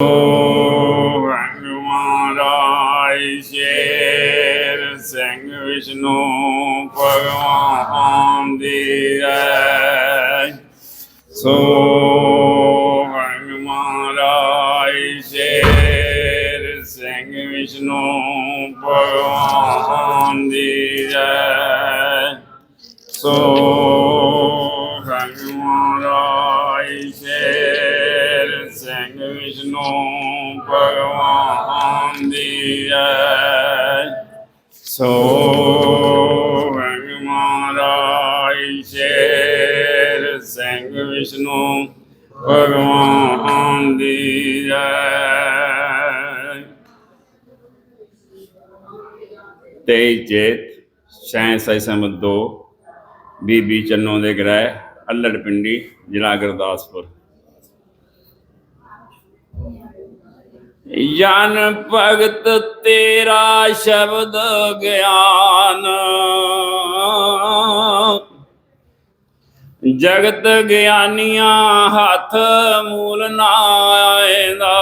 ਰੰਗ ਮਹਾਰਾਜ ਸ਼ੇਰ ਸਿੰਘ ਵਿਸ਼ਨੂੰ ਭਗਵਾਨ ਦੀ ਹੈ ਸੋ ਰੰਗ ਸ਼ੇਰ ਸਿੰਘ ਵਿਸ਼ਨੂੰ ਭਗਵਾਨ ਦੀ ਹੈ ਸੋ ਰੰਗ ਵਿਸ਼ਨੂੰ ਭਗਵਾਨ ਦੀ ਹੈ। ਸੋ ਰੰਗ ਮਹਾਰਾਜ ਸ਼ੇਰ ਸਿੰਘ ਵਿਸ਼ਨੂੰ ਭਗਵਾਨ ਦੀ ਹੈ। ਤੇਈ ਚੇਤ ਸੈਂ ਸੈ ਸਮਤ ਦੋ, ਬੀਬੀ ਚੰਨੋ ਦੇ ਗ੍ਰਹਿ, ਅੱਲੜ ਪਿੰਡੀ, ਜ਼ਿਲ੍ਹਾ ਗੁਰਦਾਸਪੁਰ। ਜਨ ਭਗਤ ਤੇਰਾ ਸ਼ਬਦ ਗਿਆਨ। ਜਗਤ ਗਿਆਨੀਆਂ ਹੱਥ ਮੂਲ ਨਾ ਆਏਦਾ।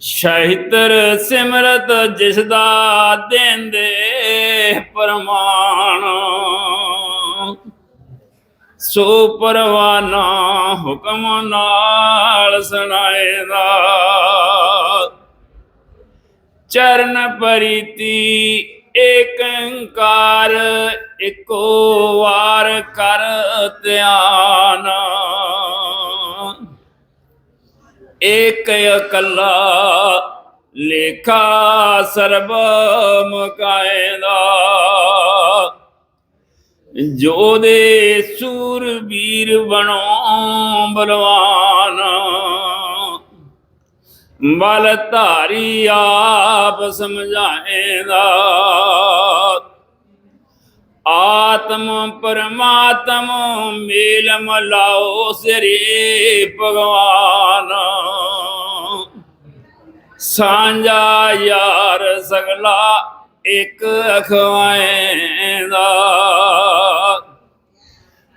ਸ਼ਹਿਤਰ ਸਿਮਰਤ ਜਿਸ ਦਾ ਦੇਂਦੇ ਪ੍ਰਮਾਣ ਸੋ ਪਰਵਾਨਾ ਹੁਕਮ ਨਾਲ ਸੁਣਾਏਦਾ ਚਰਨ ਪਰੀਤੀ ਏਕੰਕਾਰ ਇੱਕੋ ਵਾਰ ਕਰ ਧਿਆਨ। ਏਕ ਇਕੱਲਾ ਲੇਖਾ ਸਰਬ ਮੁਕਾਇਦਾ ਜੋ ਦੇ ਸੂਰ ਬਣੋ ਬਲਵਾਨ। ਬਲ ਧਾਰੀ ਆਪ ਸਮਝਾਏਦਾ। ਆਤਮ ਪਰਮਾਤਮ ਮੇਲ ਮਲਾਓ ਸ੍ਰੀ ਭਗਵਾਨ। ਸਾਂਝਾ ਯਾਰ ਸਗਲਾ ਇੱਕ ਅਖਵਾਏਦਾ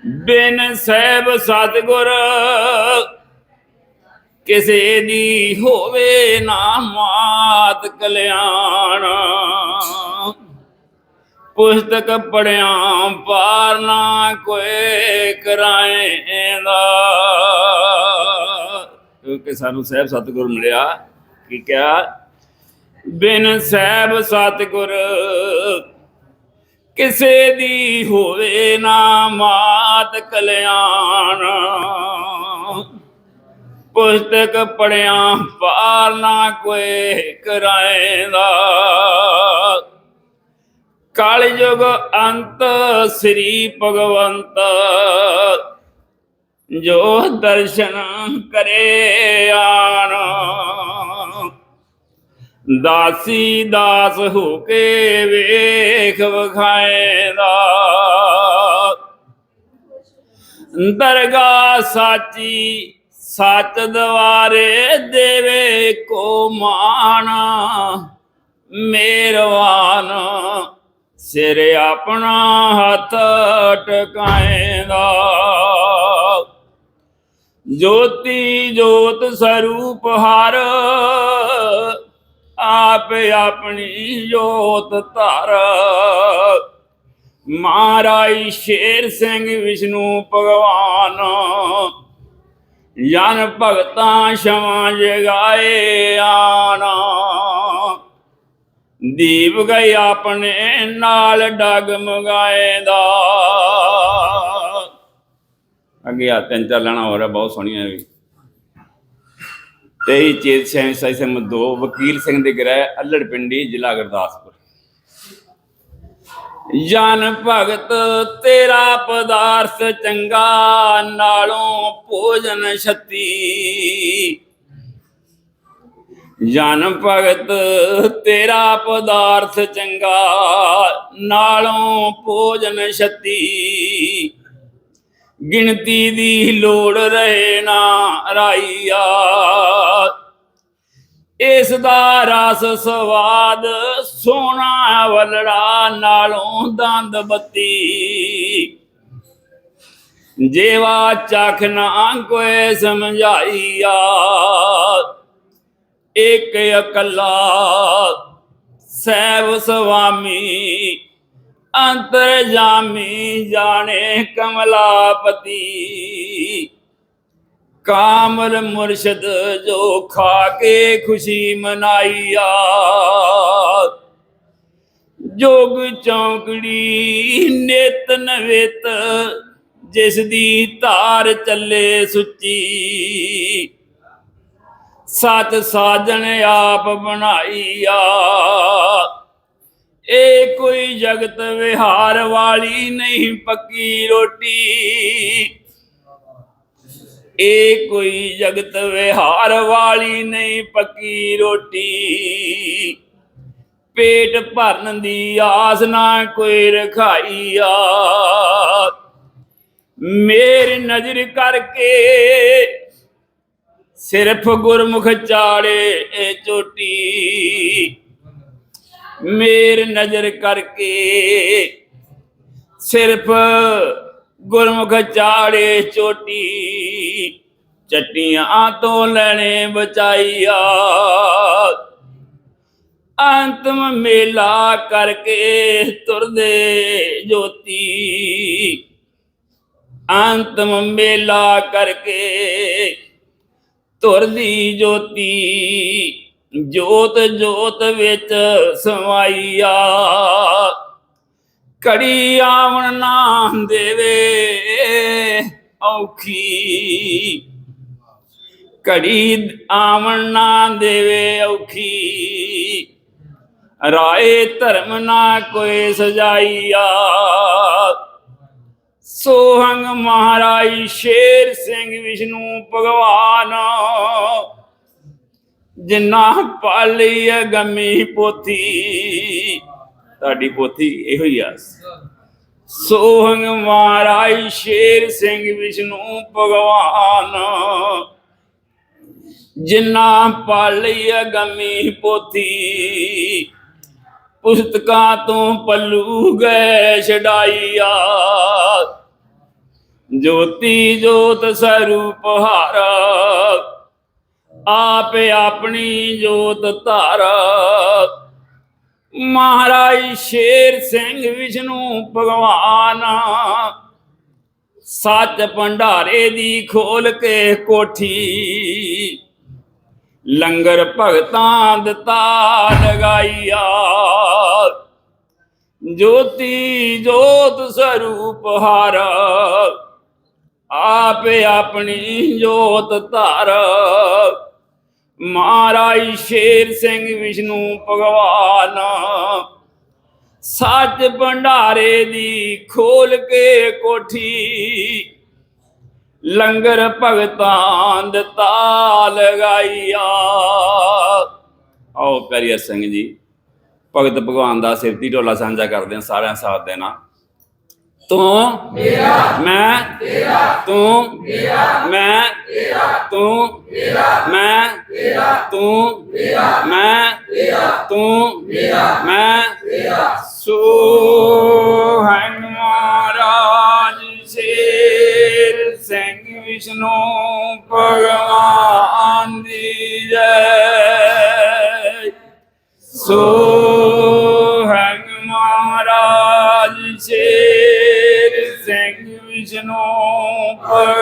ਬਿਨ ਸਹਿਬ ਸਤਗੁਰ ਕਿਸੇ ਦੀ ਹੋਵੇ ਨਾ ਮਾਤ ਕਲਿਆਣ। ਪੁਸਤਕ ਪੜਿਆ ਪਾਰ ਨਾ ਕੋਈ ਕਰਾਏਂਦਾ। ਕਿਉਂਕਿ ਸਾਨੂੰ ਸਹਿਬ ਸਤਿਗੁਰ ਮਿਲਿਆ ਕਿ ਕਿਹਾ ਬਿਨ ਸਹਿਬ ਸਤਿਗੁਰ ਕਿਸੇ ਦੀ ਹੋਵੇ ਨਾ ਮਾਤ ਕਲਿਆਣ। ਪੁਸਤਕ ਪੜਿਆ ਪਾਰ ਨਾ ਕੋਈ ਕਰਾਏਂਦਾ। ਕਲਯੁਗ ਅੰਤ ਸ੍ਰੀ ਭਗਵੰਤ ਜੋ ਦਰਸ਼ਨ ਕਰੇ ਆਣਾ। ਦਾਸੀ ਦਾਸ ਹੋ ਕੇ ਵੇਖ ਵਖਾਏਦਾ ਦਰਗਾ ਸਾਚੀ ਸੱਚ ਦਵਾਰੇ ਦੇਵੇ ਕੋ ਮਾਣ। ਮੇਰਵਾਨ ਸਿਰ ਆਪਣਾ ਹੱਥ ਟਕਾਏਦਾ। ਜੋਤੀ ਜੋਤ ਸਰੂਪ ਹਰ ਆਪ ਆਪਣੀ ਜੋਤ ਧਰ। ਮਹਾਰਾਜ ਸ਼ੇਰ ਸਿੰਘ ਵਿਸ਼ਨੂੰ ਭਗਵਾਨ। ਜਨ ਭਗਤਾਂ ਸ਼ਮਾ ਜਗਾਏ ਆਣਾ ਦੀਪ ਗਏ ਆਪਣੇ ਨਾਲ, ਡਗ ਮਗਾਏ ਦਾ। ਅੱਗੇ ਆ, ਤਿੰਨ ਚਾਰ ਲੈਣਾ ਹੋ ਰਿਹਾ ਬਹੁਤ ਸੋਹਣੀਆਂ ਵੀ। ਤੇਈ ਚੇਤ ਸਿੰਘ ਸਹੀ ਸਮ ਦੋ, ਵਕੀਲ ਸਿੰਘ ਦੇ ਗ੍ਰਹਿ, ਅੱਲੜ ਪਿੰਡੀ, ਜ਼ਿਲ੍ਹਾ ਗੁਰਦਾਸਪੁਰ। ਜਨ ਭਗਤ ਤੇਰਾ ਪਦਾਰਥ ਚੰਗਾ, ਨਾਲੋਂ ਭੋਜਨ ਛੱਤੀ। ਜਨ ਭਗਤ ਤੇਰਾ ਪਦਾਰਥ ਚੰਗਾ, ਨਾਲੋਂ ਭੋਜਨ ਛੱਤੀ। ਗਿਣਤੀ ਦੀ ਲੋੜ ਰਹੇ ਨਾ ਰਾਈਆ। ਇਸ ਦਾ ਰਸ ਸਵਾਦ ਸੋਨਾ ਵਲੜਾ ਨਾਲੋਂ ਦੰਦ ਬੱਤੀ। ਜੇਵਾ ਚਖ ਨਾ ਕੋਏ ਸਮਝਾਈਆ। ਇੱਕ ਇਕੱਲਾ ਸੈਵ ਸੁਆਮੀ ਅੰਤਰ ਜਾਮੀ ਜਾਣੇ ਕਮਲਾਪਤੀ। ਕਾਮਲ ਮੁਰਸ਼ਦ ਜੋ ਖਾ ਕੇ ਖੁਸ਼ੀ ਮਨਾਈਆ ਜੋਗ ਚੌਂਕੜੀ ਨਿਤ ਨਵੇਤ, ਜਿਸ ਦੀ ਧਾਰ ਚੱਲੇ ਸੁੱਚੀ। ਸਤ ਸਾਜਣ ਆਪ ਬਣਾਈਆ ਇਹ ਕੋਈ ਜਗਤ ਵਿਹਾਰ ਵਾਲੀ ਨਹੀਂ ਪੱਕੀ ਰੋਟੀ। ਇਹ ਕੋਈ ਜਗਤ ਵਿਹਾਰ ਵਾਲੀ ਨਹੀਂ ਪੱਕੀ ਰੋਟੀ। ਪੇਟ ਭਰਨ ਦੀ ਆਸ ਨਾ ਕੋਈ ਰਖਾਈਆ। ਮੇਰ ਨਜ਼ਰ ਕਰਕੇ ਸਿਰਫ ਗੁਰਮੁਖ ਚਾੜੇ ਇਹ ਚੋਟੀ। ਮੇਰ ਨਜ਼ਰ ਕਰਕੇ ਸਿਰਫ ਗੁਰਮੁਖ ਚਾੜੇ ਚੋਟੀ ਚੱਟੀਆਂ ਤੋਂ ਲੈਣੇ ਬਚਾਈਆ ਅੰਤਮ ਮੇਲਾ ਕਰਕੇ ਤੁਰਦੇ ਜੋਤੀ ਅੰਤਮ ਮੇਲਾ ਕਰਕੇ ਤੁਰਦੀ ਜੋਤੀ ਜੋਤ ਜੋਤ ਵਿੱਚ ਸਮਾਈਆ। ਕੜੀ ਆਵਣ ਨਾ ਦੇਵੇ, ਔਖੀ। ਕੜੀ ਆਵਣ ਨਾ ਦੇਵੇ, ਔਖੀ। ਰਾਏ ਧਰਮ ਨਾ ਕੋਈ ਸਜਾਈਆ। ਸੋਹੰਗ ਮਹਾਰਾਜ ਸ਼ੇਰ ਸਿੰਘ ਵਿਸ਼ਨੂੰ ਭਗਵਾਨ। ਜਿੰਨਾ ਪਾਲੀ ਗੰਮੀ ਪੋਥੀ। ਤੁਹਾਡੀ ਪੋਥੀ ਇਹੋ ਹੀ ਆ। ਸੋਹੰਗ ਮਹਾਰਾਜ ਸ਼ੇਰ ਸਿੰਘ ਵਿਸ਼ਨੂੰ ਭਗਵਾਨ। ਜਿਨਾ ਪਾਲੀ ਗੰਮੀ ਪੋਥੀ, ਪੁਸਤਕਾਂ ਤੋਂ ਪੱਲੂ ਗਏ ਛਡਾਈਆ। ਜੋਤੀ ਜੋਤ ਸਰੂਪ ਹਾਰ ਆਪ ਆਪਣੀ ਜੋਤ ਧਾਰਾ। ਮਹਾਰਾਜ ਸ਼ੇਰ ਸਿੰਘ ਵਿਸ਼ਨੂੰ ਭਗਵਾਨ, ਸੱਚ ਭੰਡਾਰੇ ਦੀ ਖੋਲ ਕੇ ਕੋਠੀ। ਲੰਗਰ ਭਗਤਾਂ ਦਿੱਤਾ ਲਗਾਈਆ। ਜੋਤੀ ਜੋਤ ਸਰੂਪ ਹਾਰ। ਆਪੇ ਆਪਣੀ ਜੋਤ ਧਾਰ। ਮਹਾਰਾਜ ਸ਼ੇਰ ਸਿੰਘ ਵਿਸ਼ਨੂੰ ਭਗਵਾਨ। ਸੱਚ ਭੰਡਾਰੇ ਦੀ ਖੋਲ ਕੇ ਕੋਠੀ ਲੰਗਰ ਭਗਤਾਂ ਦਿੱਤਾ ਲਗਾਈਆ। ਆਓ ਪਿਆਰੀ ਸਿੰਘ ਜੀ ਭਗਤ ਭਗਵਾਨ ਦਾ ਸਿਰਤੀ ਢੋਲਾ ਸਾਂਝਾ ਕਰਦੇ ਹਾਂ ਸਾਰਿਆਂ ਸਾਥ ਦੇ ਨਾਲ। ਤੂੰ ਮੇਰਾ ਮੈਂ ਤੇਰਾ ਤੂੰ ਮੇਰਾ ਮੈਂ ਤੇਰਾ ਤੂੰ ਮੇਰਾ। ਮੈਂ ਤੂੰ ਮੈਂ ਤੂੰ ਮੈਂ ਤੇਰਾ ਸੋ ਹਨ ਮਹਾਰਾਜ ਸ਼ੇਰ ਸਿੰਘ ਵਿਸ਼ਨੂੰ ਭਗਵਾਨ ਦੀ ਜੈ। ਸੋ ਮਹਾਰਾਜ ਸ਼ੇਰ ਸਿੰਘ ਵਿਸ਼ਨੂੰ ਭਗਵਾਨ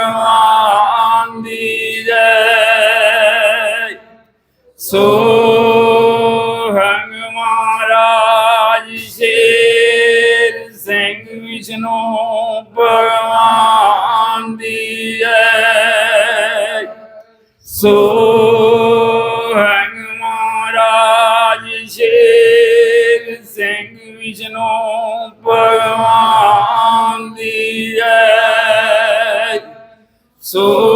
ਵਿਸ਼ਨੂੰ ਭਗਵਾਨ ਦੀ ਜੈ। ਸੋ ਹਨ ਮਹਾਰਾਜ ਸ਼ੇਰ ਸਿੰਘ ਵਿਸ਼ਨੂੰ ਭਗਵਾਨ ਦੀ ਜੈ। ਸੋ